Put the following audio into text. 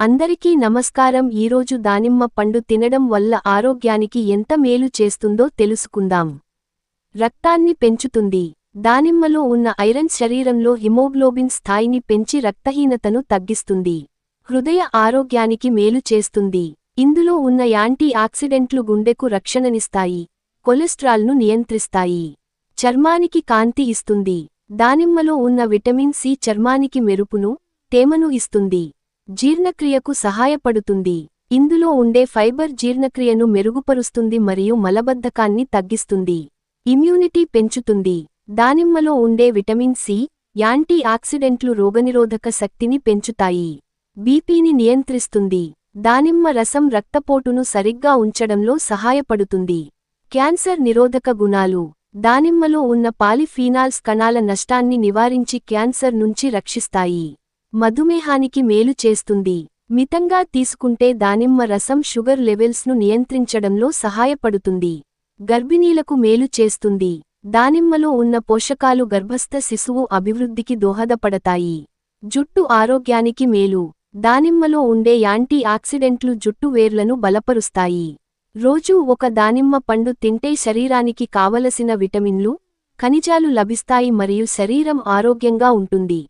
అందరికీ నమస్కారం. ఈరోజు దానిమ్మ పండు తినడం వల్ల ఆరోగ్యానికి ఎంత మేలు చేస్తుందో తెలుసుకుందాం. రక్తాన్ని పెంచుతుంది. దానిమ్మలో ఉన్న ఐరన్ శరీరంలో హిమోగ్లోబిన్ స్థాయిని పెంచి రక్తహీనతను తగ్గిస్తుంది. హృదయ ఆరోగ్యానికి మేలు చేస్తుంది. ఇందులో ఉన్న యాంటీ ఆక్సిడెంట్లు గుండెకు రక్షణనిస్తాయి. కొలెస్ట్రాల్ను నియంత్రిస్తాయి. చర్మానికి కాంతి ఇస్తుంది. దానిమ్మలో ఉన్న విటమిన్ సి చర్మానికి మెరుపును తేమను ఇస్తుంది. జీర్ణక్రియకు సహాయపడుతుంది. ఇందులో ఉండే ఫైబర్ జీర్ణక్రియను మెరుగుపరుస్తుంది మరియు మలబద్ధకాన్ని తగ్గిస్తుంది. ఇమ్యూనిటీ పెంచుతుంది. దానిమ్మలో ఉండే విటమిన్ సి యాంటీ ఆక్సిడెంట్లు రోగనిరోధక శక్తిని పెంచుతాయి. బీపీని నియంత్రిస్తుంది. దానిమ్మ రసం రక్తపోటును సరిగ్గా ఉంచడంలో సహాయపడుతుంది. క్యాన్సర్ నిరోధక గుణాలు. దానిమ్మలో ఉన్న పాలిఫీనాల్స్ కణాల నష్టాన్ని నివారించి క్యాన్సర్ నుంచి రక్షిస్తాయి. మధుమేహానికి మేలు చేస్తుంది. మితంగా తీసుకుంటే దానిమ్మ రసం షుగర్ లెవెల్స్ను నియంత్రించడంలో సహాయపడుతుంది. గర్భిణీలకు మేలు చేస్తుంది. దానిమ్మలో ఉన్న పోషకాలు గర్భస్థ శిశువు అభివృద్ధికి దోహదపడతాయి. జుట్టు ఆరోగ్యానికి మేలు. దానిమ్మలో ఉండే యాంటీ ఆక్సిడెంట్లు జుట్టు వేర్లను బలపరుస్తాయి. రోజూ ఒక దానిమ్మ పండు తింటే శరీరానికి కావలసిన విటమిన్లు ఖనిజాలు లభిస్తాయి మరియు శరీరం ఆరోగ్యంగా ఉంటుంది.